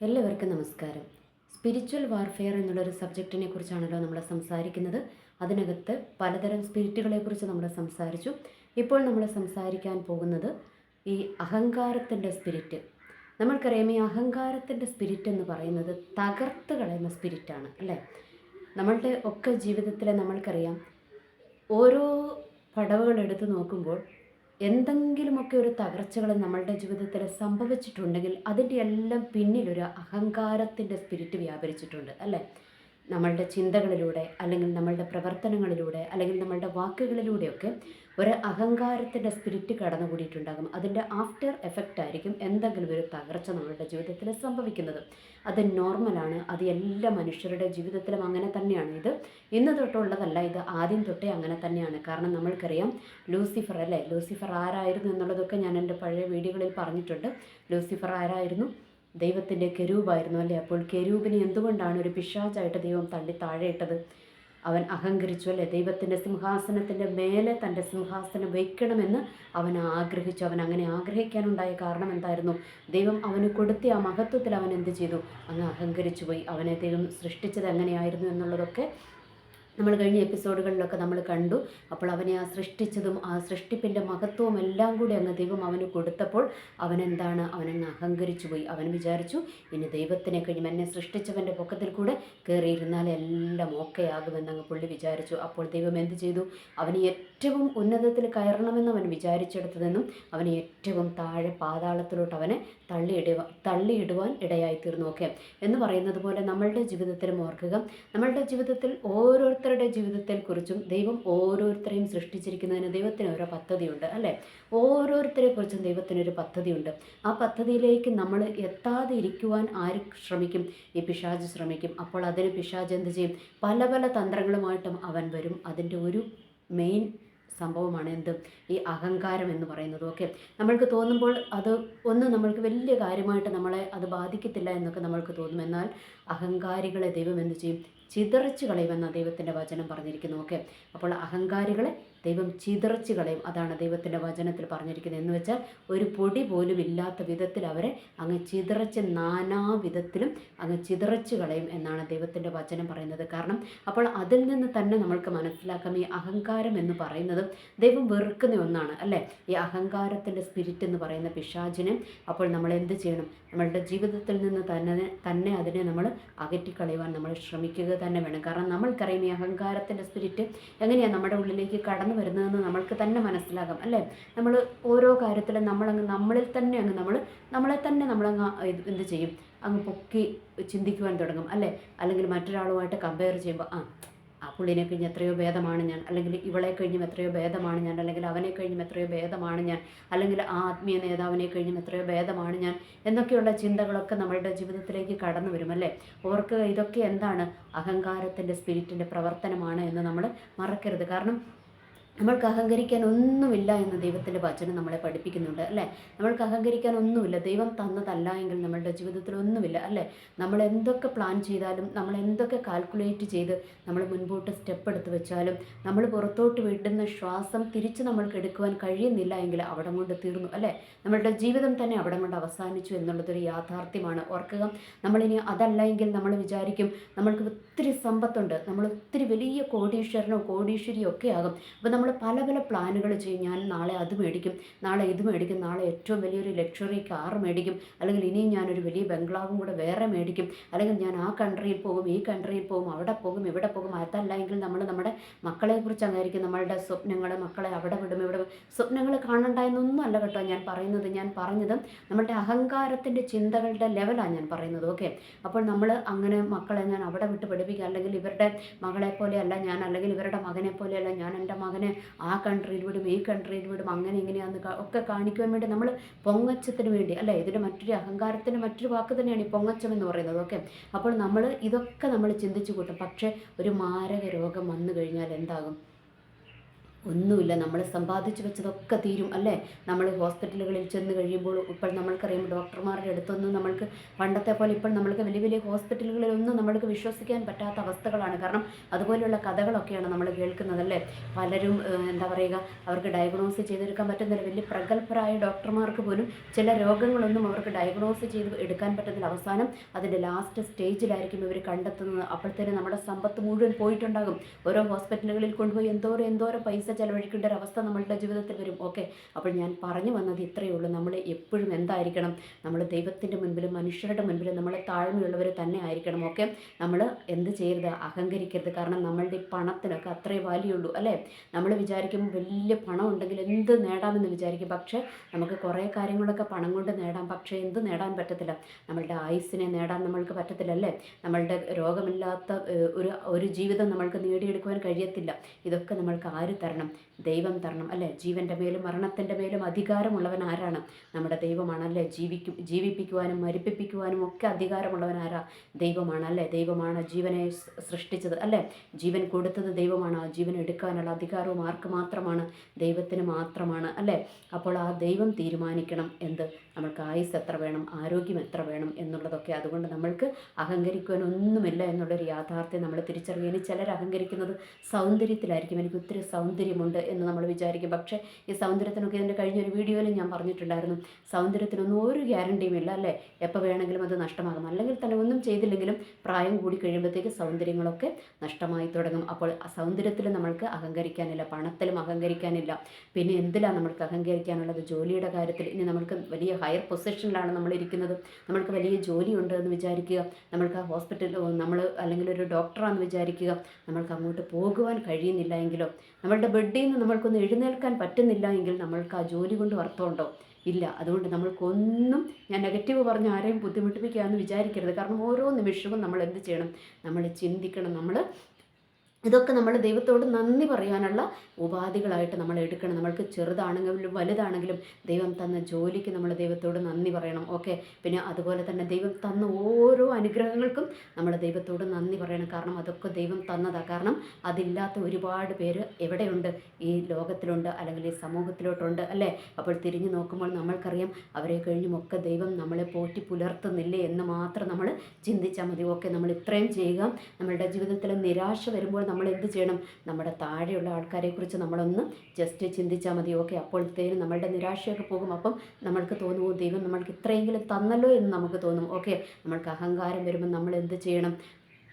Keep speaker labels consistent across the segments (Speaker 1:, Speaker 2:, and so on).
Speaker 1: എല്ലാവർക്കും നമസ്കാരം. Spiritual warfare എന്നുള്ളൊരു സബ്ജക്റ്റിനെ കുറിച്ചാണല്ലോ നമ്മൾ സംസാരിക്കുന്നത്. അതിനകത്ത് പലതരം സ്പിരിറ്റുകളെ കുറിച്ച് നമ്മൾ സംസാരിച്ചു. ഇപ്പോൾ നമ്മൾ സംസാരിക്കാൻ പോകുന്നത് ഈ അഹങ്കാരത്തിന്റെ സ്പിരിറ്റ് നമ്മൾക്കറിയാം ഈ അഹങ്കാരത്തിന്റെ സ്പിരിറ്റ് എന്ന് പറയുന്നത് തകർത്ത് കളയുന്ന സ്പിരിറ്റാണ് അല്ലേ? നമ്മളുടെ ഒക്കെ ജീവിതത്തിൽ നമ്മൾക്കറിയാം ഓരോ പടവുകൾ എടുത്തു നോക്കുമ്പോൾ എന്തെങ്കിലുമൊക്കെ ഒരു തകർച്ചകൾ നമ്മളുടെ ജീവിതത്തിൽ സംഭവിച്ചിട്ടുണ്ടെങ്കിൽ അതിന്റെ എല്ലാം പിന്നിലൊരു അഹങ്കാരത്തിന്റെ സ്പിരിറ്റ് വ്യാപരിച്ചിട്ടുണ്ട് അല്ലേ? നമ്മളുടെ ചിന്തകളിലൂടെ അല്ലെങ്കിൽ നമ്മളുടെ പ്രവർത്തനങ്ങളിലൂടെ അല്ലെങ്കിൽ നമ്മളുടെ വാക്കുകളിലൂടെയൊക്കെ ഒരു അഹങ്കാരത്തിന്റെ സ്പിരിറ്റ് കടന്നുകൂടിയിട്ടുണ്ടാകും. അതിന്റെ ആഫ്റ്റർ എഫക്റ്റ് ആയിരിക്കും എന്തെങ്കിലും ഒരു തകർച്ച നമ്മളുടെ ജീവിതത്തിൽ സംഭവിക്കുന്നത്. അത് നോർമലാണ് അത് എല്ലാ മനുഷ്യരുടെ ജീവിതത്തിലും അങ്ങനെ തന്നെയാണ്. ഇത് ഇന്ന് തൊട്ടുള്ളതല്ല ഇത് ആദ്യം തൊട്ടേ അങ്ങനെ തന്നെയാണ്. കാരണം നമ്മൾക്കറിയാം ലൂസിഫർ അല്ലേ? ലൂസിഫർ ആരായിരുന്നു എന്നുള്ളതൊക്കെ ഞാൻ എന്റെ പഴയ വീഡിയോകളിൽ പറഞ്ഞിട്ടുണ്ട്. ലൂസിഫർ ആരായിരുന്നു? ദൈവത്തിന്റെ കെരൂബായിരുന്നു അല്ലേ? അപ്പോൾ കെരൂബിനെ എന്തുകൊണ്ടാണ് ഒരു പിശാചായിട്ട് ദൈവം തള്ളി താഴെയിട്ടത്? അവൻ അഹങ്കരിച്ചു അല്ലേ ദൈവത്തിന്റെ സിംഹാസനത്തിന്റെ മേലെ തന്റെ സിംഹാസനം വയ്ക്കണമെന്ന് അവൻ ആഗ്രഹിച്ചു. അവൻ അങ്ങനെ ആഗ്രഹിക്കാനുണ്ടായ കാരണം എന്തായിരുന്നു? ദൈവം അവന് കൊടുത്ത ആ മഹത്വത്തിൽ അവൻ എന്ത് ചെയ്തു? അങ്ങ് അഹങ്കരിച്ചു പോയി അവനെ ദൈവം സൃഷ്ടിച്ചത് എങ്ങനെയായിരുന്നു എന്നുള്ളതൊക്കെ നമ്മൾ കഴിഞ്ഞ എപ്പിസോഡുകളിലൊക്കെ നമ്മൾ കണ്ടു. അപ്പോൾ അവനെ ആ സൃഷ്ടിച്ചതും ആ സൃഷ്ടിപ്പിന്റെ മഹത്വവും എല്ലാം കൂടി അങ്ങ് ദൈവം അവന് കൊടുത്തപ്പോൾ അവൻ എന്താണ് അവനങ്ങ് അഹങ്കരിച്ചു പോയി. അവൻ വിചാരിച്ചു ഇനി ദൈവത്തിനെ കഴിയും എന്നെ സൃഷ്ടിച്ചവന്റെ പൊക്കത്തിൽ കൂടെ കയറിയിരുന്നാൽ എല്ലാം ഓക്കെ ആകുമെന്നങ്ങ് പുള്ളി വിചാരിച്ചു. അപ്പോൾ ദൈവം എന്ത് ചെയ്തു? അവന് ഏറ്റവും ഉന്നതത്തിൽ കയറണമെന്ന് അവൻ വിചാരിച്ചെടുത്തതെന്നും അവന് ഏറ്റവും താഴെ പാതാളത്തിലോട്ട് അവനെ തള്ളിയിടുക തള്ളിയിടുവാൻ ഇടയായി തീർന്നു ഓക്കെ. എന്ന് പറയുന്നത് പോലെ നമ്മളുടെ ജീവിതത്തിലും ഓർക്കുക. നമ്മളുടെ ജീവിതത്തിൽ ഓരോരുത്തരുടെ ജീവിതത്തെ കുറിച്ചും ദൈവം ഓരോരുത്തരെയും സൃഷ്ടിച്ചിരിക്കുന്നതിന് ദൈവത്തിന് ഓരോ പദ്ധതിയുണ്ട് അല്ലേ? ഓരോരുത്തരെ കുറിച്ചും ദൈവത്തിനൊരു പദ്ധതിയുണ്ട്. ആ പദ്ധതിയിലേക്ക് നമ്മൾ എത്താതെ ഇരിക്കുവാൻ ആര് ശ്രമിക്കും? ഈ പിശാജ് ശ്രമിക്കും. അപ്പോൾ അതിന് പിശാജ് എന്ത് ചെയ്യും? പല പല തന്ത്രങ്ങളുമായിട്ടും അവൻ വരും. അതിന്റെ ഒരു മെയിൻ സംഭവമാണ് എന്ത്? ഈ അഹങ്കാരം എന്ന് പറയുന്നത്. ഓക്കെ. നമ്മൾക്ക് തോന്നുമ്പോൾ അത് ഒന്നും നമ്മൾക്ക് വലിയ കാര്യമായിട്ട് നമ്മളെ അത് ബാധിക്കത്തില്ല എന്നൊക്കെ നമ്മൾക്ക് തോന്നും. എന്നാൽ അഹങ്കാരികളെ ദൈവം എന്ത് ചെയ്യും? ചിതറിച്ച് കളയുമെന്ന ദൈവത്തിന്റെ വചനം പറഞ്ഞിരിക്കുന്നു ഓക്കെ. അപ്പോൾ അഹങ്കാരികളെ ദൈവം ചിതറിച്ച് കളയും അതാണ് ദൈവത്തിന്റെ വചനത്തിൽ പറഞ്ഞിരിക്കുന്നത്. എന്ന് വെച്ചാൽ ഒരു പൊടി പോലും ഇല്ലാത്ത വിധത്തിൽ അവരെ അങ്ങ് ചിതറച്ച് നാനാവിധത്തിലും അങ്ങ് ചിതറച്ച് കളയും എന്നാണ് ദൈവത്തിന്റെ വചനം പറയുന്നത്. കാരണം അപ്പോൾ അതിൽ നിന്ന് തന്നെ നമ്മൾക്ക് മനസ്സിലാക്കാം ഈ അഹങ്കാരം എന്ന് പറയുന്നത് ദൈവം വെറുക്കുന്ന ഒന്നാണ് അല്ലേ? ഈ അഹങ്കാരത്തിന്റെ സ്പിരിറ്റ് എന്ന് പറയുന്ന പിശാചിനെ അപ്പോൾ നമ്മൾ എന്ത് ചെയ്യണം? നമ്മളുടെ ജീവിതത്തിൽ നിന്ന് തന്നെ തന്നെ അതിനെ നമ്മൾ അകറ്റിക്കളയുവാൻ നമ്മൾ ശ്രമിക്കുക തന്നെ വേണം. കാരണം നമ്മൾക്കറിയാം ഈ അഹങ്കാരത്തിന്റെ സ്പിരിറ്റ് എങ്ങനെയാണ് നമ്മുടെ ഉള്ളിലേക്ക് കടന്നു വരുന്നതെന്ന് നമ്മൾക്ക് തന്നെ മനസ്സിലാകാം അല്ലേ? നമ്മൾ ഓരോ കാര്യത്തിലും നമ്മളങ്ങ് നമ്മളിൽ തന്നെ അങ്ങ് നമ്മൾ നമ്മളെ തന്നെ നമ്മളങ്ങ് എന്ത് ചെയ്യും? അങ്ങ് പൊക്കി ചിന്തിക്കുവാൻ തുടങ്ങും അല്ലേ? അല്ലെങ്കിൽ മറ്റൊരാളുമായിട്ട് കമ്പയർ ചെയ്യുമ്പോൾ ആ ആ പുള്ളിനെ കഴിഞ്ഞ് എത്രയോ ഭേദമാണ് ഞാൻ അല്ലെങ്കിൽ ഇവളെ കഴിഞ്ഞും എത്രയോ ഭേദമാണ് ഞാൻ അല്ലെങ്കിൽ അവനെ കഴിഞ്ഞും എത്രയോ ഭേദമാണ് ഞാൻ അല്ലെങ്കിൽ ആ ആത്മീയ നേതാവിനെ കഴിഞ്ഞും എത്രയോ ഭേദമാണ് ഞാൻ എന്നൊക്കെയുള്ള ചിന്തകളൊക്കെ നമ്മളുടെ ജീവിതത്തിലേക്ക് കടന്നു വരും അല്ലേ? ഓർക്ക് ഇതൊക്കെ എന്താണ്? അഹങ്കാരത്തിന്റെ സ്പിരിറ്റിന്റെ പ്രവർത്തനമാണ് എന്ന് നമ്മൾ മറക്കരുത്. കാരണം നമ്മൾക്ക് അഹങ്കരിക്കാൻ ഒന്നുമില്ല എന്ന് ദൈവത്തിന്റെ വചനം നമ്മളെ പഠിപ്പിക്കുന്നുണ്ട് അല്ലേ? നമ്മൾക്ക് അഹങ്കരിക്കാൻ ഒന്നുമില്ല. ദൈവം തന്നതല്ല എങ്കിൽ നമ്മളുടെ ജീവിതത്തിൽ ഒന്നുമില്ല അല്ലേ? നമ്മൾ എന്തൊക്കെ പ്ലാൻ ചെയ്താലും നമ്മൾ എന്തൊക്കെ കാൽക്കുലേറ്റ് ചെയ്ത് നമ്മൾ മുൻപോട്ട് സ്റ്റെപ്പ് എടുത്ത് വെച്ചാലും നമ്മൾ പുറത്തോട്ട് വിടുന്ന ശ്വാസം തിരിച്ച് നമ്മൾക്ക് എടുക്കുവാൻ കഴിയുന്നില്ല എങ്കിൽ അവിടെ കൊണ്ട് തീർന്നു അല്ലേ? നമ്മളുടെ ജീവിതം തന്നെ അവിടെ കൊണ്ട് അവസാനിച്ചു എന്നുള്ളതൊരു യാഥാർത്ഥ്യമാണ്. ഓർക്കുക നമ്മളിനി അതല്ല എങ്കിൽ നമ്മൾ വിചാരിക്കും നമ്മൾക്ക് ഒത്തിരി സമ്പത്തുണ്ട് നമ്മൾ ഒത്തിരി വലിയ കോടീശ്വരനോ കോടീശ്വരിയോ ഒക്കെ ആകും. അപ്പോൾ നമ്മൾ പല പല പ്ലാനുകൾ ചെയ്യും. ഞാൻ നാളെ അത് മേടിക്കും നാളെ ഇത് മേടിക്കും നാളെ ഏറ്റവും വലിയൊരു ലക്ഷറി കാർ മേടിക്കും അല്ലെങ്കിൽ ഇനിയും ഞാനൊരു വലിയ ബംഗ്ലാവും കൂടെ വേറെ മേടിക്കും അല്ലെങ്കിൽ ഞാൻ ആ കൺട്രിയിൽ പോകും ഈ കൺട്രിയിൽ പോകും അവിടെ പോകും ഇവിടെ പോകും. അതല്ല എങ്കിൽ നമ്മൾ നമ്മുടെ മക്കളെക്കുറിച്ച് അങ്ങായിരിക്കും നമ്മളുടെ സ്വപ്നങ്ങൾ മക്കളെ അവിടെ വിടും ഇവിടെ വിടും. സ്വപ്നങ്ങൾ കാണണ്ട എന്നൊന്നും അല്ല കേട്ടോ ഞാൻ പറയുന്നത്. ഞാൻ പറഞ്ഞത് നമ്മുടെ അഹങ്കാരത്തിന്റെ ചിന്തകളുടെ ലെവലാണ് ഞാൻ പറയുന്നത് ഓക്കെ അപ്പോൾ നമ്മൾ അങ്ങനെ മക്കളെ ഞാൻ അവിടെ വിട്ട് പഠിപ്പിക്കുക അല്ലെങ്കിൽ ഇവരുടെ മകളെ പോലെയല്ല ഞാൻ അല്ലെങ്കിൽ ഇവരുടെ മകനെ പോലെയല്ല ഞാൻ എന്റെ മകനെ ആ കൺട്രിയിൽ വിടും ഈ കൺട്രിയിൽ വിടും അങ്ങനെ ഇങ്ങനെയാന്ന് ഒക്കെ കാണിക്കുവാൻ വേണ്ടി നമ്മൾ പൊങ്ങച്ചത്തിന് വേണ്ടി അല്ലേ? ഇതിന്റെ മറ്റൊരു അഹങ്കാരത്തിന്റെ മറ്റൊരു വാക്ക് തന്നെയാണ് ഈ പൊങ്ങച്ചം എന്ന് പറയുന്നത് ഓക്കെ അപ്പോൾ നമ്മൾ ഇതൊക്കെ നമ്മൾ ചിന്തിച്ചു കൂട്ടും. പക്ഷേ ഒരു മാരക രോഗം വന്നു കഴിഞ്ഞാൽ എന്താകും? ഒന്നുമില്ല. നമ്മൾ സമ്പാദിച്ചു വെച്ചതൊക്കെ തീരും അല്ലേ? നമ്മൾ ഹോസ്പിറ്റലുകളിൽ ചെന്ന് കഴിയുമ്പോൾ ഇപ്പോൾ നമ്മൾക്കറിയാം ഡോക്ടർമാരുടെ അടുത്തൊന്നും നമ്മൾക്ക് പണ്ടത്തെ പോലെ ഇപ്പോൾ നമ്മൾക്ക് വലിയ വലിയ ഹോസ്പിറ്റലുകളിലൊന്നും നമ്മൾക്ക് വിശ്വസിക്കാൻ പറ്റാത്ത അവസ്ഥകളാണ്. കാരണം അതുപോലെയുള്ള കഥകളൊക്കെയാണ് നമ്മൾ കേൾക്കുന്നത് അല്ലേ? പലരും എന്താ പറയുക അവർക്ക് ഡയഗ്നോസ് ചെയ്തെടുക്കാൻ പറ്റുന്നില്ല. വലിയ പ്രഗത്ഭരായ ഡോക്ടർമാർക്ക് പോലും ചില രോഗങ്ങളൊന്നും അവർക്ക് ഡയഗ്നോസ് ചെയ്ത് എടുക്കാൻ പറ്റുന്നില്ല. അവസാനം അതിന്റെ ലാസ്റ്റ് സ്റ്റേജിലായിരിക്കും ഇവർ കണ്ടെത്തുന്നത്. അപ്പോഴത്തേനും നമ്മുടെ സമ്പത്ത് മുഴുവൻ പോയിട്ടുണ്ടാകും. ഓരോ ഹോസ്പിറ്റലുകളിൽ കൊണ്ടുപോയി എന്തോരം എന്തോരം പൈസ ചിലവഴിക്കേണ്ട ഒരു അവസ്ഥ നമ്മളുടെ ജീവിതത്തിൽ വരും. ഓക്കെ. അപ്പോൾ ഞാൻ പറഞ്ഞു വന്നത് ഇത്രയേ ഉള്ളൂ. നമ്മൾ എപ്പോഴും എന്തായിരിക്കണം? നമ്മൾ ദൈവത്തിന്റെ മുൻപിലും മനുഷ്യരുടെ മുൻപിലും നമ്മൾ താഴ്മയുള്ളവർ തന്നെ ആയിരിക്കണം. ഓക്കെ. നമ്മൾ എന്ത് ചെയ്യരുത്? അഹങ്കരിക്കരുത്. കാരണം നമ്മളുടെ പണത്തിനൊക്കെ അത്രേ വാല്യുള്ളൂ അല്ലേ? നമ്മൾ വിചാരിക്കും വലിയ പണം ഉണ്ടെങ്കിൽ എന്ത് നേടാമെന്ന് വിചാരിക്കും. പക്ഷേ നമുക്ക് കുറേ കാര്യങ്ങളൊക്കെ പണം കൊണ്ട് നേടാം. പക്ഷേ എന്ത് നേടാൻ പറ്റത്തില്ല? നമ്മളുടെ ആയുസ്സിനെ നേടാൻ നമ്മൾക്ക് പറ്റത്തില്ല അല്ലേ? നമ്മളുടെ രോഗമില്ലാത്ത ഒരു ഒരു ജീവിതം നമ്മൾക്ക് നേടിയെടുക്കുവാൻ കഴിയത്തില്ല. ഇതൊക്കെ നമ്മൾക്ക് ആര് തരണം? ദൈവം തരണം അല്ലേ? ജീവന്റെ മേലും മരണത്തിന്റെ മേലും അധികാരമുള്ളവൻ ആരാണ്? നമ്മുടെ ദൈവമാണ് അല്ലേ? ജീവിക്കും ജീവിപ്പിക്കുവാനും മരിപ്പിപ്പിക്കുവാനും ഒക്കെ അധികാരമുള്ളവൻ ആരാ? ദൈവമാണ് അല്ലേ? ദൈവമാണ് ജീവനെ സൃഷ്ടിച്ചത് അല്ലേ? ജീവൻ കൊടുത്തത് ദൈവമാണ് ആ ജീവൻ എടുക്കാനുള്ള അധികാരവും ആർക്ക് മാത്രമാണ്? ദൈവത്തിന് മാത്രമാണ് അല്ലേ? അപ്പോൾ ആ ദൈവം തീരുമാനിക്കണം എന്ത്? നമ്മൾക്ക് ആയുസ് എത്ര വേണം ആരോഗ്യം എത്ര വേണം എന്നുള്ളതൊക്കെ അതുകൊണ്ട് നമ്മൾക്ക് അഹങ്കരിക്കുവാൻ ഒന്നുമില്ല എന്നുള്ളൊരു യാഥാർത്ഥ്യം നമ്മൾ തിരിച്ചറിയുകയും ചിലർ അഹങ്കരിക്കുന്നത് സൗന്ദര്യത്തിലായിരിക്കും. എനിക്ക് ഒത്തിരി സൗന്ദര്യമുണ്ട് എന്ന് നമ്മൾ വിചാരിക്കും. പക്ഷേ ഈ സൗന്ദര്യത്തിനൊക്കെ ഇതിന്റെ കഴിഞ്ഞൊരു വീഡിയോയിൽ ഞാൻ പറഞ്ഞിട്ടുണ്ടായിരുന്നു. സൗന്ദര്യത്തിനൊന്നും ഒരു ഗ്യാരണ്ടിയും ഇല്ല അല്ലേ? എപ്പോൾ വേണമെങ്കിലും അത് നഷ്ടമാകും. അല്ലെങ്കിൽ തന്നെ ഒന്നും ചെയ്തില്ലെങ്കിലും പ്രായം കൂടി കഴിയുമ്പോഴത്തേക്ക് സൗന്ദര്യങ്ങളൊക്കെ നഷ്ടമായി തുടങ്ങും. അപ്പോൾ സൗന്ദര്യത്തിൽ നമ്മൾക്ക് അഹങ്കരിക്കാനില്ല പണത്തിലും അഹങ്കരിക്കാനില്ല. പിന്നെ എന്തിലാണ് നമ്മൾക്ക് അഹങ്കരിക്കാനുള്ളത്? ജോലിയുടെ കാര്യത്തിൽ ഇനി നമ്മൾക്ക് വലിയ ഹയർ പൊസിഷനിലാണ് നമ്മൾ ഇരിക്കുന്നത് നമ്മൾക്ക് വലിയ ജോലിയുണ്ട് എന്ന് വിചാരിക്കുക. നമ്മൾക്ക് ആ ഹോസ്പിറ്റലിൽ നമ്മൾ അല്ലെങ്കിൽ ഒരു ഡോക്ടറാണെന്ന് വിചാരിക്കുക. നമ്മൾക്ക് അങ്ങോട്ട് പോകുവാൻ കഴിയുന്നില്ല എങ്കിലോ. നമ്മളുടെ ബെഡിൽ നിന്ന് നമ്മൾക്കൊന്ന് എഴുന്നേൽക്കാൻ പറ്റുന്നില്ല എങ്കിൽ നമ്മൾക്ക് ആ ജോലി കൊണ്ട് അർത്ഥമുണ്ടോ? ഇല്ല. അതുകൊണ്ട് നമ്മൾക്കൊന്നും ഞാൻ നെഗറ്റീവ് പറഞ്ഞ് ആരെയും ബുദ്ധിമുട്ടിപ്പിക്കുക എന്ന് വിചാരിക്കരുത്. കാരണം ഓരോ നിമിഷവും നമ്മൾ എന്ത് ചെയ്യണം? നമ്മൾ ചിന്തിക്കണം. നമ്മൾ ഇതൊക്കെ നമ്മൾ ദൈവത്തോട് നന്ദി പറയാനുള്ള ഉപാധികളായിട്ട് നമ്മൾ എടുക്കണം. നമ്മൾക്ക് ചെറുതാണെങ്കിലും വലുതാണെങ്കിലും ദൈവം തന്ന ജോലിക്ക് നമ്മൾ ദൈവത്തോട് നന്ദി പറയണം. ഓക്കെ? പിന്നെ അതുപോലെ തന്നെ ദൈവം തന്ന ഓരോ അനുഗ്രഹങ്ങൾക്കും നമ്മൾ ദൈവത്തോട് നന്ദി പറയണം. കാരണം അതൊക്കെ ദൈവം തന്നതാണ് കാരണം അതില്ലാത്ത ഒരുപാട് പേര് എവിടെയുണ്ട്? ഈ ലോകത്തിലുണ്ട് അല്ലെങ്കിൽ ഈ സമൂഹത്തിലോട്ടുണ്ട് അല്ലേ? അപ്പോൾ തിരിഞ്ഞു നോക്കുമ്പോൾ നമ്മൾക്കറിയാം അവരെ കഴിഞ്ഞുമൊക്കെ ദൈവം നമ്മളെ പോറ്റി പുലർത്തുന്നില്ലേ എന്ന് മാത്രം നമ്മൾ ചിന്തിച്ചാൽ മതി. ഓക്കെ? നമ്മൾ ഇത്രയും ചെയ്യുക. നമ്മളുടെ ജീവിതത്തിൽ നിരാശ വരുമ്പോൾ നമ്മൾ എന്ത് ചെയ്യണം? നമ്മുടെ താഴെയുള്ള ആൾക്കാരെക്കുറിച്ച് നമ്മളൊന്ന് ജസ്റ്റ് ചിന്തിച്ചാൽ മതി. ഓക്കെ അപ്പോഴത്തേനും നമ്മളുടെ നിരാശയൊക്കെ പോകും. അപ്പം നമ്മൾക്ക് തോന്നുമോ ദൈവം നമ്മൾക്ക് ഇത്രയെങ്കിലും തന്നല്ലോ എന്ന് നമുക്ക് തോന്നും. ഓക്കെ നമ്മൾക്ക് അഹങ്കാരം വരുമ്പോൾ നമ്മൾ എന്ത് ചെയ്യണം?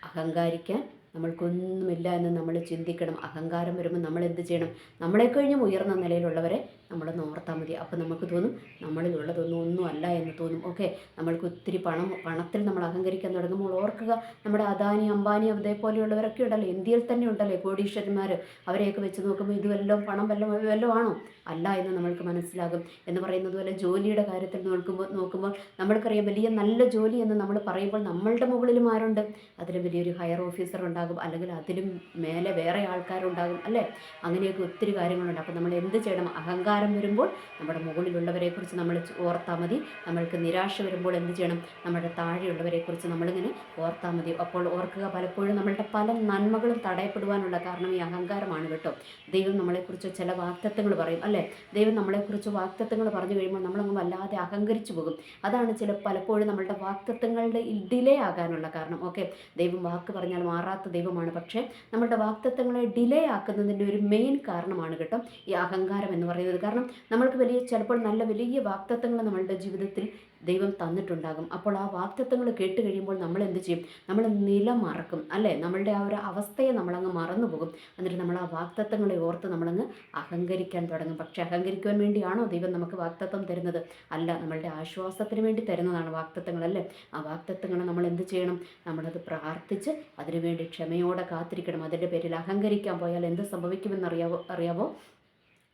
Speaker 1: അഹങ്കാരിക്കാൻ നമ്മൾക്കൊന്നുമില്ല എന്ന് നമ്മൾ ചിന്തിക്കണം. അഹങ്കാരം വരുമ്പോൾ നമ്മൾ എന്ത് ചെയ്യണം? നമ്മളെ കഴിഞ്ഞും ഉയർന്ന നിലയിലുള്ളവരെ നമ്മൾ ഓർത്താൽ മതി. അപ്പോൾ നമുക്ക് തോന്നും നമ്മളിലുള്ളതൊന്നും ഒന്നും അല്ല എന്ന് തോന്നും. ഓക്കെ നമ്മൾക്ക് ഒത്തിരി പണം പണത്തിൽ നമ്മൾ അഹങ്കരിക്കാൻ തുടങ്ങുമ്പോൾ ഓർക്കുക നമ്മുടെ അദാനി അംബാനി അതേപോലെയുള്ളവരൊക്കെ ഉണ്ടല്ലോ. ഇന്ത്യയിൽ തന്നെ ഉണ്ടല്ലോ കോടീശ്വരന്മാർ അവരെയൊക്കെ വെച്ച് നോക്കുമ്പോൾ ഇത് വല്ലതും പണം വല്ലതും വല്ലതും ആണോ അല്ല എന്ന് നമ്മൾക്ക് മനസ്സിലാകും. എന്ന് പറയുന്നത് പോലെ ജോലിയുടെ കാര്യത്തിൽ നോക്കുമ്പോൾ നോക്കുമ്പോൾ നമ്മൾക്കറിയാം വലിയ നല്ല ജോലി എന്ന് നമ്മൾ പറയുമ്പോൾ നമ്മളുടെ മുകളിലും ആരുണ്ട്? അതിലും വലിയൊരു ഹയർ ഓഫീസർ ഉണ്ടാകും. അല്ലെങ്കിൽ അതിലും മേലെ വേറെ ആൾക്കാരുണ്ടാകും. അല്ലേ? അങ്ങനെയൊക്കെ ഒത്തിരി കാര്യങ്ങളുണ്ട്. അപ്പോൾ നമ്മൾ എന്ത് ചെയ്യണം? അഹങ്കാരം വരുമ്പോൾ നമ്മുടെ മുകളിലുള്ളവരെക്കുറിച്ച് നമ്മൾ ഓർത്താൽ മതി. നമ്മൾക്ക് നിരാശ വരുമ്പോൾ എന്ത് ചെയ്യണം? നമ്മുടെ താഴെയുള്ളവരെക്കുറിച്ച് നമ്മളിങ്ങനെ ഓർത്താൽ മതി. അപ്പോൾ ഓർക്കുക പലപ്പോഴും നമ്മളുടെ പല നന്മകളും തടയപ്പെടുവാനുള്ള കാരണം ഈ അഹങ്കാരമാണ് കേട്ടോ. ദൈവം നമ്മളെക്കുറിച്ച് ചില വാക്തത്വങ്ങൾ പറയും അല്ലേ? ദൈവം നമ്മളെക്കുറിച്ച് വാക്തത്വങ്ങൾ പറഞ്ഞു കഴിയുമ്പോൾ നമ്മളങ്ങ് വല്ലാതെ അഹങ്കരിച്ചു പോകും. അതാണ് ചില പലപ്പോഴും നമ്മളുടെ വാക്തത്വങ്ങളുടെ ഡിലേ ആകാനുള്ള കാരണം ഓക്കെ? ദൈവം വാക്ക് പറഞ്ഞാൽ മാറാത്ത ദൈവമാണ്. പക്ഷേ നമ്മളുടെ വാക്തത്വങ്ങളെ ഡിലേ ആക്കുന്നതിന്റെ ഒരു മെയിൻ കാരണമാണ് കേട്ടോ ഈ അഹങ്കാരം എന്ന് പറയുന്നത്. കാരണം നമ്മൾക്ക് വലിയ ചിലപ്പോൾ നല്ല വലിയ വാക്തത്വങ്ങൾ നമ്മളുടെ ജീവിതത്തിൽ ദൈവം തന്നിട്ടുണ്ടാകും. അപ്പോൾ ആ വാക്തത്വങ്ങൾ കേട്ട് കഴിയുമ്പോൾ നമ്മൾ എന്ത് ചെയ്യും? നമ്മൾ നില മറക്കും അല്ലേ? നമ്മളുടെ ആ ഒരു അവസ്ഥയെ നമ്മളങ്ങ് മറന്നു പോകും. എന്നിട്ട് നമ്മൾ ആ വാക്തത്വങ്ങളെ ഓർത്ത് നമ്മളങ്ങ് അഹങ്കരിക്കാൻ തുടങ്ങും. പക്ഷെ അഹങ്കരിക്കുവാൻ വേണ്ടിയാണോ ദൈവം നമുക്ക് വാക്തത്വം തരുന്നത്? അല്ല നമ്മളുടെ ആശ്വാസത്തിന് വേണ്ടി തരുന്നതാണ് വാക്തത്വങ്ങൾ അല്ലേ? ആ വാക്തത്വങ്ങൾ നമ്മൾ എന്ത് ചെയ്യണം? നമ്മളത് പ്രാർത്ഥിച്ച് അതിനുവേണ്ടി ക്ഷമയോടെ കാത്തിരിക്കണം. അതിന്റെ പേരിൽ അഹങ്കരിക്കാൻ പോയാൽ എന്ത് സംഭവിക്കുമെന്ന് അറിയാവോ? അറിയാവോ?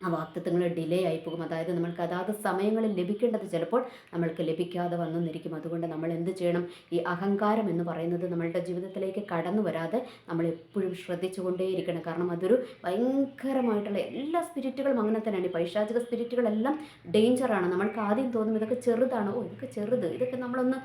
Speaker 1: ആ വാക്തത്വങ്ങൾ ഡിലേ ആയി പോകും അതായത് നമ്മൾക്ക് അതാത് സമയങ്ങളിൽ ലഭിക്കേണ്ടത് ചിലപ്പോൾ നമ്മൾക്ക് ലഭിക്കാതെ വന്നെന്നിരിക്കും അതുകൊണ്ട് നമ്മൾ എന്ത് ചെയ്യണം? ഈ അഹങ്കാരം എന്ന് പറയുന്നത് നമ്മളുടെ ജീവിതത്തിലേക്ക് കടന്നു വരാതെ നമ്മൾ എപ്പോഴും ശ്രദ്ധിച്ചുകൊണ്ടേയിരിക്കണം. കാരണം അതൊരു ഭയങ്കരമായിട്ടുള്ള എല്ലാ സ്പിരിറ്റുകളും അങ്ങനെ തന്നെയാണ്. ഈ പൈശാചിക സ്പിരിറ്റുകളെല്ലാം ഡേഞ്ചറാണ് നമ്മൾക്ക് ആദ്യം തോന്നും ഇതൊക്കെ ചെറുതാണ്. ഓ ഇതൊക്കെ ചെറുത്. ഇതൊക്കെ നമ്മളൊന്ന്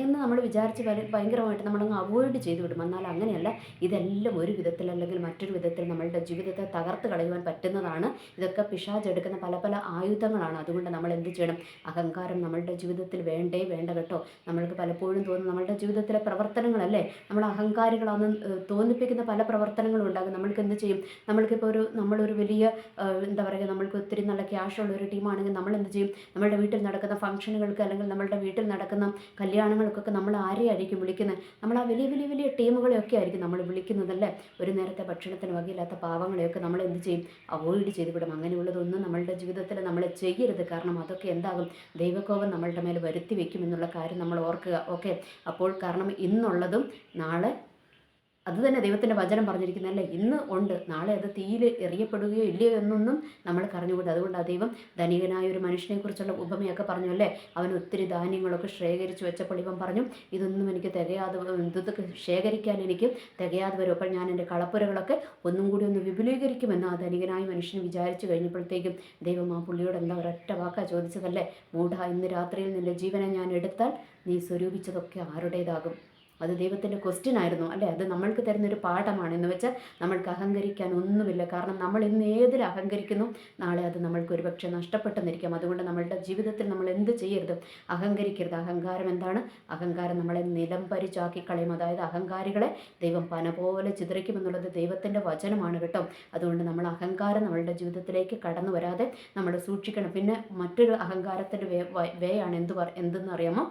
Speaker 1: എന്ന് നമ്മൾ വിചാരിച്ച് ഭയങ്കരമായിട്ട് നമ്മളങ്ങ് അവോയ്ഡ് ചെയ്തു വിടും എന്നാൽ അങ്ങനെയല്ല. ഇതെല്ലാം ഒരു വിധത്തിൽ അല്ലെങ്കിൽ മറ്റൊരു വിധത്തിൽ നമ്മളുടെ ജീവിതത്തെ തകർത്ത് കളയുവാൻ പറ്റുന്നതാണ്. ഇതൊക്കെ പിശാജ് എടുക്കുന്ന പല പല ആയുധങ്ങളാണ്. അതുകൊണ്ട് നമ്മൾ എന്ത് ചെയ്യണം? അഹങ്കാരം നമ്മളുടെ ജീവിതത്തിൽ വേണ്ടേ വേണ്ട കേട്ടോ. നമ്മൾക്ക് പലപ്പോഴും തോന്നുന്നു നമ്മളുടെ ജീവിതത്തിലെ പ്രവർത്തനങ്ങളല്ലേ? നമ്മൾ അഹങ്കാരികളാണെന്ന് തോന്നിപ്പിക്കുന്ന പല പ്രവർത്തനങ്ങളും ഉണ്ടാകും. നമ്മൾക്ക് എന്ത് ചെയ്യും? നമ്മൾക്കിപ്പോൾ ഒരു നമ്മളൊരു വലിയ എന്താ പറയുക നമ്മൾക്ക് ഒത്തിരി നല്ല ക്യാഷ് ഉള്ള ഒരു ടീമാണെങ്കിൽ നമ്മൾ എന്ത് ചെയ്യും? നമ്മളുടെ വീട്ടിൽ നടക്കുന്ന ഫംഗ്ഷനുകൾക്ക് അല്ലെങ്കിൽ നമ്മളുടെ വീട്ടിൽ നടക്കുന്ന കല്യാണങ്ങൾക്കൊക്കെ നമ്മൾ ആരെയായിരിക്കും വിളിക്കുന്നത്? നമ്മൾ ആ വലിയ വലിയ വലിയ ടീമുകളെയൊക്കെ ആയിരിക്കും നമ്മൾ വിളിക്കുന്നതല്ലേ? ഒരു നേരത്തെ ഭക്ഷണത്തിന് വകയില്ലാത്ത പാവങ്ങളെയൊക്കെ നമ്മൾ എന്ത് ചെയ്യും? അവോയ്ഡ് ചെയ്ത് വിടും. അങ്ങനെയുള്ളതൊന്നും നമ്മളുടെ ജീവിതത്തിൽ നമ്മൾ ചെയ്യരുത്. കാരണം അതൊക്കെ എന്താകും? ദൈവകോപം നമ്മളുടെ മേൽ വരുത്തി വെക്കും എന്നുള്ള കാര്യം നമ്മൾ ഓർക്കുക. ഓക്കെ? അപ്പോൾ കാരണം ഇന്നുള്ളതും നാളെ അത് തന്നെ ദൈവത്തിന്റെ വചനം പറഞ്ഞിരിക്കുന്നതല്ലേ ഇന്ന് ഉണ്ട്. നാളെ അത് തീയിൽ എറിയപ്പെടുകയോ ഇല്ലയോ എന്നൊന്നും നമ്മൾ അറിഞ്ഞുകൂടാ അതുകൊണ്ട് ദൈവം ധനികനായ ഒരു മനുഷ്യനെക്കുറിച്ചുള്ള ഉപമയൊക്കെ പറഞ്ഞു അല്ലേ? അവൻ ഒത്തിരി ധാന്യങ്ങളൊക്കെ ശേഖരിച്ച് വെച്ചപ്പോൾ ഇവൻ പറഞ്ഞു ഇതൊന്നും എനിക്ക് തികയാതെ ഇതൊക്കെ ശേഖരിക്കാൻ എനിക്ക് തികയാതെ വരും. അപ്പോൾ ഞാൻ എന്റെ കളപ്പുരകളൊക്കെ ഒന്നും കൂടി ഒന്ന് വിപുലീകരിക്കുമെന്ന് ആ ധനികനായ മനുഷ്യൻ വിചാരിച്ചു കഴിഞ്ഞപ്പോഴത്തേക്കും ദൈവം ആ പുള്ളിയോട് എന്താ ഒരൊറ്റ വാക്കാ ചോദിച്ചതല്ലേ? മൂഢ ഇന്ന് രാത്രിയിൽ നിന്റെ ജീവനെ ഞാൻ എടുത്താൽ നീ സ്വരൂപിച്ചതൊക്കെ ആരുടേതാകും? അത് ദൈവത്തിന്റെ ക്വസ്റ്റ്യൻ ആയിരുന്നു അല്ലേ? അത് നമ്മൾക്ക് തരുന്നൊരു പാഠമാണ്. എന്ന് വെച്ചാൽ നമ്മൾക്ക് അഹങ്കരിക്കാൻ ഒന്നുമില്ല. കാരണം നമ്മൾ ഇന്ന് ഏതിൽ അഹങ്കരിക്കുന്നു നാളെ അത് നമ്മൾക്ക് ഒരുപക്ഷെ നഷ്ടപ്പെട്ടെന്നിരിക്കാം. അതുകൊണ്ട് നമ്മളുടെ ജീവിതത്തിൽ നമ്മൾ എന്ത് ചെയ്യരുത്? അഹങ്കരിക്കരുത്. അഹങ്കാരം എന്താണ്? അഹങ്കാരം നമ്മളെ നിലംപരിച്ചാക്കി കളയും അതായത് അഹങ്കാരികളെ ദൈവം പന പോലെ ചിതറിക്കുമെന്നുള്ളത് ദൈവത്തിന്റെ വചനമാണ് കേട്ടോ. അതുകൊണ്ട് നമ്മൾ അഹങ്കാരം നമ്മളുടെ ജീവിതത്തിലേക്ക് കടന്നു വരാതെ നമ്മൾ സൂക്ഷിക്കണം. പിന്നെ മറ്റൊരു അഹങ്കാരത്തിന്റെ വേ വേ വേയാണ് എന്ത് പറ എന്തെന്ന് അറിയാമോ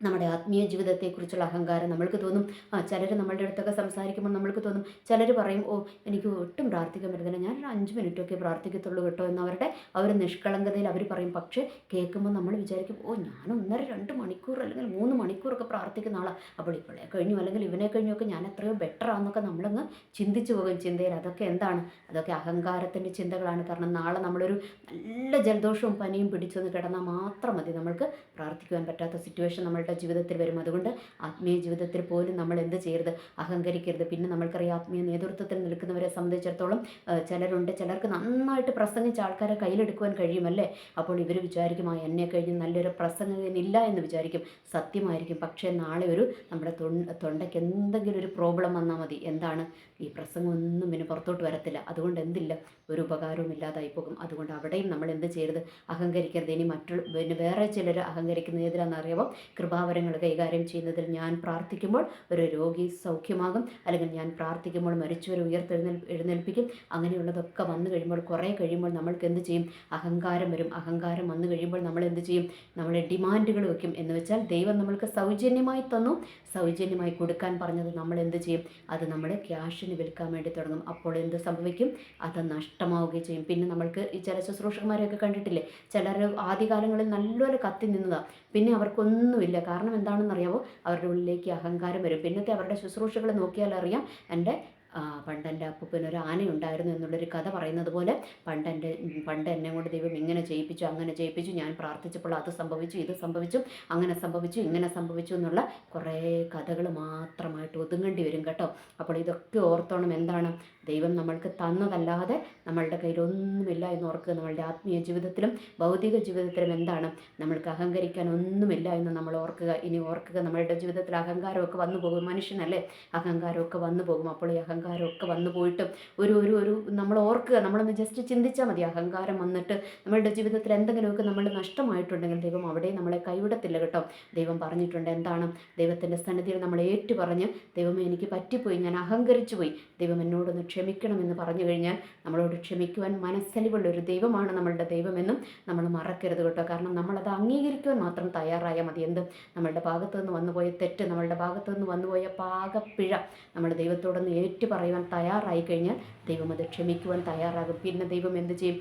Speaker 1: നമ്മുടെ ആത്മീയ ജീവിതത്തെക്കുറിച്ചുള്ള അഹങ്കാരം നമ്മൾക്ക് തോന്നും. ആ ചിലർ നമ്മളുടെ അടുത്തൊക്കെ സംസാരിക്കുമ്പോൾ നമ്മൾക്ക് തോന്നും. ചിലർ പറയും ഓ എനിക്ക് ഒട്ടും പ്രാർത്ഥിക്കാൻ പറ്റുന്നില്ല ഞാനൊരു അഞ്ച് മിനിറ്റൊക്കെ പ്രാർത്ഥിക്കത്തുള്ളൂ കേട്ടോ എന്നവരുടെ ആ ഒരു നിഷ്കളങ്കതയിൽ അവർ പറയും. പക്ഷേ കേൾക്കുമ്പോൾ നമ്മൾ വിചാരിക്കും ഓ ഞാൻ ഒന്നര രണ്ട് മണിക്കൂർ അല്ലെങ്കിൽ മൂന്ന് മണിക്കൂറൊക്കെ പ്രാർത്ഥിക്കുന്ന ആളാണ് അപ്പോൾ ഇപ്പോഴേ കഴിഞ്ഞു അല്ലെങ്കിൽ ഇവനെ കഴിഞ്ഞൊക്കെ ഞാൻ എത്രയോ ബെറ്റർ ആണെന്നൊക്കെ നമ്മളങ്ങ് ചിന്തിച്ചു പോകും ചിന്തയിൽ. അതൊക്കെ എന്താണ്? അതൊക്കെ അഹങ്കാരത്തിന്റെ ചിന്തകളാണ്. കാരണം നാളെ നമ്മളൊരു നല്ല ജലദോഷവും പനിയും പിടിച്ചൊന്ന് കിടന്നാൽ മാത്രം മതി. നമ്മൾക്ക് പ്രാർത്ഥിക്കുവാൻ പറ്റാത്ത സിറ്റുവേഷൻ നമ്മളുടെ ജീവിതത്തിൽ വരും. അതുകൊണ്ട് ആത്മീയ ജീവിതത്തിൽ പോലും നമ്മൾ എന്ത് ചെയ്യരുത്? അഹങ്കരിക്കരുത്. പിന്നെ നമ്മൾക്കറിയാം ആത്മീയ നേതൃത്വത്തിൽ നിൽക്കുന്നവരെ സംബന്ധിച്ചിടത്തോളം ചിലരുണ്ട് ചിലർക്ക് നന്നായിട്ട് പ്രസംഗിച്ച ആൾക്കാരെ കയ്യിലെടുക്കുവാൻ കഴിയുമല്ലേ? അപ്പോൾ ഇവർ വിചാരിക്കും ആ എന്നെ കഴിഞ്ഞ് നല്ലൊരു പ്രസംഗകനില്ല എന്ന് വിചാരിക്കും. സത്യമായിരിക്കും. പക്ഷേ നാളെ ഒരു നമ്മുടെ തൊണ്ട തൊണ്ടയ്ക്ക് എന്തെങ്കിലും ഒരു പ്രോബ്ലം വന്നാൽ മതി. എന്താണ്? ഈ പ്രസംഗമൊന്നും പിന്നെ പുറത്തോട്ട് വരത്തില്ല. അതുകൊണ്ട് എന്തില്ല? ഒരു ഉപകാരവും ഇല്ലാതായി പോകും. അതുകൊണ്ട് അവിടെയും നമ്മൾ എന്ത് ചെയ്യരുത്? അഹങ്കരിക്കരുത്. ഇനി മറ്റുള്ള പിന്നെ വേറെ ചിലർ അഹങ്കരിക്കുന്ന ഏതിലാണെന്ന് അറിയാമോ കൃപാവരങ്ങൾ കൈകാര്യം ചെയ്യുന്നതിൽ ഞാൻ പ്രാർത്ഥിക്കുമ്പോൾ ഒരു രോഗി സൗഖ്യമാകും. അല്ലെങ്കിൽ ഞാൻ പ്രാർത്ഥിക്കുമ്പോൾ മരിച്ചവരെ ഉയർത്തെഴുന്നേൽ എഴുന്നേൽപ്പിക്കും. അങ്ങനെയുള്ളതൊക്കെ വന്നു കഴിയുമ്പോൾ കുറേ കഴിയുമ്പോൾ നമ്മൾക്ക് എന്ത് ചെയ്യും? അഹങ്കാരം വരും. അഹങ്കാരം വന്നു കഴിയുമ്പോൾ നമ്മൾ എന്ത് ചെയ്യും? നമ്മളെ ഡിമാൻഡുകൾ വയ്ക്കും എന്ന് വെച്ചാൽ ദൈവം നമ്മൾക്ക് സൗജന്യമായി തന്നു. സൗജന്യമായി കൊടുക്കാൻ പറഞ്ഞത് നമ്മൾ എന്ത് ചെയ്യും? അത് നമ്മൾ ക്യാഷിന് വിൽക്കാൻ വേണ്ടി തുടങ്ങും. അപ്പോൾ എന്ത് സംഭവിക്കും? അത് നഷ്ടമാവുകയും ചെയ്യും. പിന്നെ നമ്മൾക്ക് ഈ ചില ശുശ്രൂഷകന്മാരെയൊക്കെ കണ്ടിട്ടില്ലേ? ചിലർ ആദ്യകാലങ്ങളിൽ നല്ലപോലെ കത്തി നിന്നതാണ് പിന്നെ അവർക്കൊന്നുമില്ല. കാരണം എന്താണെന്നറിയാമോ അവരുടെ ഉള്ളിലേക്ക് അഹങ്കാരം വരും. പിന്നത്തെ അവരുടെ ശുശ്രൂഷകൾ നോക്കിയാൽ അറിയാം എന്റെ ആ, പണ്ട് എന്റെ അപ്പൂപ്പന് ഒരു ആനയുണ്ടായിരുന്നു എന്നുള്ളൊരു കഥ പറയുന്നത് പോലെ പണ്ട് എന്റെ പണ്ട് എന്നെ കൊണ്ട് ദൈവം ഇങ്ങനെ ചെയ്യിപ്പിച്ചു അങ്ങനെ ചെയ്യിപ്പിച്ചു ഞാൻ പ്രാർത്ഥിച്ചപ്പോൾ അത് സംഭവിച്ചു ഇത് സംഭവിച്ചു അങ്ങനെ സംഭവിച്ചു ഇങ്ങനെ സംഭവിച്ചു എന്നുള്ള കുറേ കഥകൾ മാത്രമായിട്ട് ഒതുങ്ങേണ്ടി വരും കേട്ടോ. അപ്പോൾ ഇതൊക്കെ ഓർത്തോണം എന്താണ്? ദൈവം നമ്മൾക്ക് തന്നതല്ലാതെ നമ്മളുടെ കയ്യിൽ ഒന്നുമില്ല എന്ന് ഓർക്കുക. നമ്മളുടെ ആത്മീയ ജീവിതത്തിലും ഭൗതിക ജീവിതത്തിലും എന്താണ്? നമ്മൾക്ക് അഹങ്കരിക്കാൻ ഒന്നുമില്ല എന്ന് നമ്മൾ ഓർക്കുക. ഇനി ഓർക്കുക നമ്മളുടെ ജീവിതത്തിൽ അഹങ്കാരമൊക്കെ വന്നു പോകും. മനുഷ്യനല്ലേ? അഹങ്കാരമൊക്കെ വന്നു പോകും. അപ്പോൾ ഈ അഹങ്കാരമൊക്കെ വന്നു പോയിട്ടും ഒരു ഒരു ഒരു നമ്മൾ ഓർക്കുക. നമ്മളൊന്ന് ജസ്റ്റ് ചിന്തിച്ചാൽ മതി. അഹങ്കാരം വന്നിട്ട് നമ്മളുടെ ജീവിതത്തിൽ എന്തെങ്കിലുമൊക്കെ നമ്മൾ നഷ്ടമായിട്ടുണ്ടെങ്കിൽ ദൈവം അവിടെ നമ്മളെ കൈവിടത്തില്ല കേട്ടോ. ദൈവം പറഞ്ഞിട്ടുണ്ട് എന്താണ്? ദൈവത്തിന്റെ സന്നിധിയിൽ നമ്മൾ ഏറ്റു പറഞ്ഞ് ദൈവം എനിക്ക് പറ്റിപ്പോയി. ഞാൻ അഹങ്കരിച്ചു പോയി ദൈവം എന്നോടൊന്ന് ക്ഷമിക്കണമെന്ന് പറഞ്ഞു കഴിഞ്ഞാൽ നമ്മളോട് ക്ഷമിക്കുവാൻ മനസ്സലിവുള്ള ഒരു ദൈവമാണ് നമ്മളുടെ ദൈവമെന്നും നമ്മൾ മറക്കരുത് കേട്ടോ. കാരണം നമ്മളത് അംഗീകരിക്കുവാൻ മാത്രം തയ്യാറായാൽ മതി. എന്ത്? നമ്മളുടെ ഭാഗത്തു നിന്ന് വന്നുപോയ തെറ്റ് നമ്മളുടെ ഭാഗത്തു നിന്ന് വന്നുപോയ പാകപ്പിഴ നമ്മൾ ദൈവത്തോടൊന്ന് ഏറ്റു പറയുവാൻ തയ്യാറായി കഴിഞ്ഞാൽ ദൈവം അത് ക്ഷമിക്കുവാൻ തയ്യാറാകും. പിന്നെ ദൈവം എന്ത് ചെയ്യും?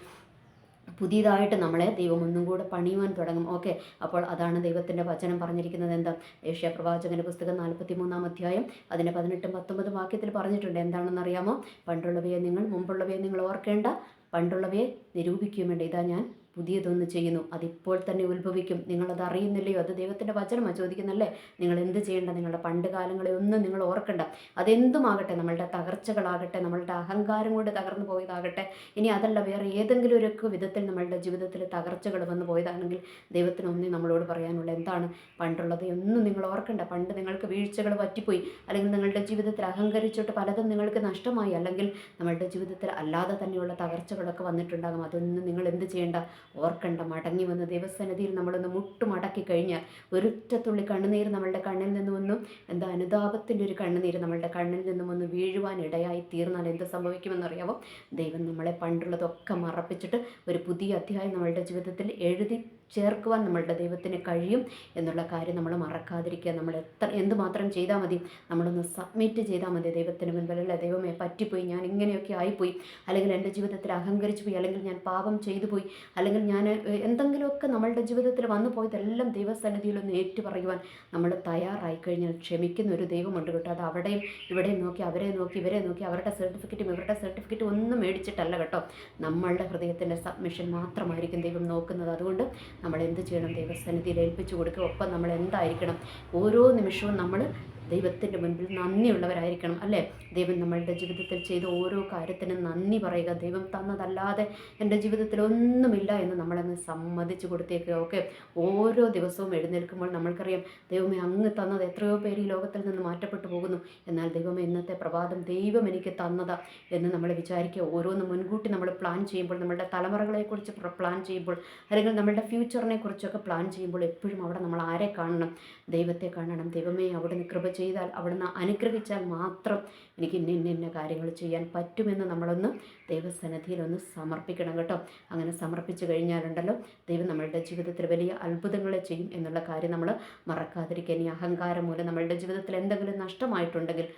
Speaker 1: പുതിയതായിട്ട് നമ്മളെ ദൈവം ഒന്നും കൂടെ പണിയുവാൻ തുടങ്ങും. ഓക്കെ. അപ്പോൾ അതാണ് ദൈവത്തിന്റെ വചനം പറഞ്ഞിരിക്കുന്നത്. എന്താ? ഏഷ്യ പ്രവാചകന്റെ പുസ്തകം നാൽപ്പത്തി മൂന്നാം അധ്യായം അതിന്റെ പതിനെട്ടും പത്തൊമ്പതും വാക്യത്തിൽ പറഞ്ഞിട്ടുണ്ട്. എന്താണെന്ന് അറിയാമോ പണ്ടുള്ളവയെ നിങ്ങൾ മുമ്പുള്ളവയെ നിങ്ങൾ ഓർക്കേണ്ട പണ്ടുള്ളവയെ നിരൂപിക്കുകയും വേണ്ട. ഇതാ ഞാൻ പുതിയതൊന്ന് ചെയ്യുന്നു. അതിപ്പോൾ തന്നെ ഉത്ഭവിക്കും. നിങ്ങളത് അറിയുന്നില്ലയോ? അത് ദൈവത്തിന്റെ വചനമാണ് ചോദിക്കുന്നല്ലേ നിങ്ങൾ എന്ത് ചെയ്യേണ്ട? നിങ്ങളുടെ പണ്ട് കാലങ്ങളെ ഒന്നും നിങ്ങൾ ഓർക്കണ്ട. അതെന്തുമാകട്ടെ? നമ്മളുടെ തകർച്ചകളാകട്ടെ നമ്മളുടെ അഹങ്കാരം കൊണ്ട് തകർന്നു പോയതാകട്ടെ. ഇനി അതല്ല വേറെ ഏതെങ്കിലും ഒരു വിധത്തിൽ നമ്മളുടെ ജീവിതത്തിൽ തകർച്ചകൾ വന്നു പോയതാണെങ്കിൽ ദൈവത്തിനൊന്നേ നമ്മളോട് പറയാനുള്ള. എന്താണ്? പണ്ടുള്ളത് ഒന്നും നിങ്ങൾ ഓർക്കണ്ട. പണ്ട് നിങ്ങൾക്ക് വീഴ്ചകൾ പറ്റിപ്പോയി. അല്ലെങ്കിൽ നിങ്ങളുടെ ജീവിതത്തിൽ അഹങ്കരിച്ചിട്ട് പലതും നിങ്ങൾക്ക് നഷ്ടമായി. അല്ലെങ്കിൽ നമ്മളുടെ ജീവിതത്തിൽ അല്ലാതെ തന്നെയുള്ള തകർച്ചകളൊക്കെ വന്നിട്ടുണ്ടാകും. അതൊന്നും നിങ്ങൾ എന്ത് ചെയ്യേണ്ട? ഓർക്കണ്ട മടങ്ങി വന്ന് ദൈവസന്നിധിയിൽ നമ്മളൊന്ന് മുട്ടുമടക്കി കഴിഞ്ഞാൽ ഒരൊറ്റത്തുള്ളി കണ്ണുനീർ നമ്മളുടെ കണ്ണിൽ നിന്നും ഒന്നും എന്താ അനുതാപത്തിന്റെ ഒരു കണ്ണുനീർ നമ്മളുടെ കണ്ണിൽ നിന്നും ഒന്ന് വീഴുവാൻ ഇടയായി തീർന്നാൽ എന്ത് സംഭവിക്കുമെന്നറിയാവോ? ദൈവം നമ്മളെ പണ്ടുള്ളതൊക്കെ മറപ്പിച്ചിട്ട് ഒരു പുതിയ അധ്യായം നമ്മളുടെ ജീവിതത്തിൽ എഴുതി ചേർക്കുവാൻ നമ്മളുടെ ദൈവത്തിന് കഴിയും എന്നുള്ള കാര്യം നമ്മൾ മറക്കാതിരിക്കുക. നമ്മൾ എത്ര എന്തുമാത്രം ചെയ്താൽ മതി? നമ്മളൊന്ന് സബ്മിറ്റ് ചെയ്താൽ മതി. ദൈവത്തിന് മുൻപിൽ അല്ല ദൈവമേ പറ്റിപ്പോയി ഞാൻ ഇങ്ങനെയൊക്കെ ആയിപ്പോയി. അല്ലെങ്കിൽ എന്റെ ജീവിതത്തിൽ അഹങ്കരിച്ചു പോയി അല്ലെങ്കിൽ ഞാൻ പാപം ചെയ്തു പോയി. അല്ലെങ്കിൽ ഞാൻ എന്തെങ്കിലുമൊക്കെ നമ്മളുടെ ജീവിതത്തിൽ വന്നു പോയതെല്ലാം ദൈവസന്നിധിയിൽ ഒന്ന് ഏറ്റു പറയുവാൻ നമ്മൾ തയ്യാറായി കഴിഞ്ഞാൽ ക്ഷമിക്കുന്ന ഒരു ദൈവമുണ്ട് കേട്ടോ. അത് അവിടെയും ഇവിടെയും നോക്കി അവരെ നോക്കി ഇവരെ നോക്കി അവരുടെ സർട്ടിഫിക്കറ്റും ഇവരുടെ സർട്ടിഫിക്കറ്റും ഒന്നും മേടിച്ചിട്ടല്ല കേട്ടോ. നമ്മളുടെ ഹൃദയത്തിന്റെ സബ്മിഷൻ മാത്രമായിരിക്കും ദൈവം നോക്കുന്നത്. അതുകൊണ്ട് നമ്മൾ എന്ത് ചെയ്യണം ദൈവസന്നിധിയിൽ ഏൽപ്പിച്ചു കൊടുക്കുക. ഒപ്പം നമ്മൾ എന്തായിരിക്കണം ഓരോ നിമിഷവും നമ്മൾ ദൈവത്തിന്റെ മുൻപിൽ നന്ദിയുള്ളവരായിരിക്കണം അല്ലേ? ദൈവം നമ്മളുടെ ജീവിതത്തിൽ ചെയ്ത ഓരോ കാര്യത്തിനും നന്ദി പറയുക. ദൈവം തന്നതല്ലാതെ എന്റെ ജീവിതത്തിൽ ഒന്നുമില്ല എന്ന് നമ്മളങ്ങ് സമ്മതിച്ചു കൊടുത്തേക്കുക ഓക്കെ? ഓരോ ദിവസവും എഴുന്നേൽക്കുമ്പോൾ നമ്മൾക്കറിയാം ദൈവമേ അങ്ങ് തന്നത് എത്രയോ പേര് ഈ ലോകത്തിൽ നിന്ന് മാറ്റപ്പെട്ടു പോകുന്നു. എന്നാൽ ദൈവമേ ഇന്നത്തെ പ്രഭാതം ദൈവം എനിക്ക് തന്നതാ എന്ന് നമ്മൾ വിചാരിക്കുക. ഓരോന്ന് മുൻകൂട്ടി നമ്മൾ പ്ലാൻ ചെയ്യുമ്പോൾ നമ്മളുടെ തലമുറകളെക്കുറിച്ച് പ്ലാൻ ചെയ്യുമ്പോൾ അല്ലെങ്കിൽ നമ്മളുടെ ഫ്യൂച്ചറിനെ കുറിച്ചൊക്കെ പ്ലാൻ ചെയ്യുമ്പോൾ എപ്പോഴും അവിടെ നമ്മൾ ആരെ കാണണം? ദൈവത്തെ കാണണം. ദൈവമേ അവിടെ അവിടുന്ന് കൃപ ചെയ്താൽ അവിടുന്ന് അനുഗ്രഹിച്ചാൽ മാത്രം എനിക്ക് ഇന്ന ഇന്ന ഇന്ന കാര്യങ്ങൾ ചെയ്യാൻ പറ്റുമെന്ന് നമ്മളൊന്ന് ദൈവസന്നിധിയിലൊന്ന് സമർപ്പിക്കണം കേട്ടോ. അങ്ങനെ സമർപ്പിച്ചു കഴിഞ്ഞാലുണ്ടല്ലോ ദൈവം നമ്മളുടെ ജീവിതത്തിൽ വലിയ അത്ഭുതങ്ങൾ ചെയ്യും എന്നുള്ള കാര്യം നമ്മൾ മറക്കാതിരിക്കാൻ ഈ അഹങ്കാരം മൂലം നമ്മളുടെ ജീവിതത്തിൽ എന്തെങ്കിലും നഷ്ടമായിട്ടുണ്ടെങ്കിൽ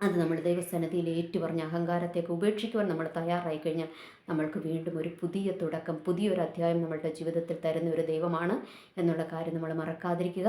Speaker 1: അത് നമ്മൾ ദൈവസന്നിധിയിൽ ഏറ്റുപറഞ്ഞ അഹങ്കാരത്തേക്ക് ഉപേക്ഷിക്കുവാൻ നമ്മൾ തയ്യാറായി കഴിഞ്ഞാൽ നമ്മൾക്ക് വീണ്ടും ഒരു പുതിയ തുടക്കം പുതിയൊരു അധ്യായം നമ്മളുടെ ജീവിതത്തിൽ തരുന്ന ഒരു ദൈവമാണ് എന്നുള്ള കാര്യം നമ്മൾ മറക്കാതിരിക്കുക.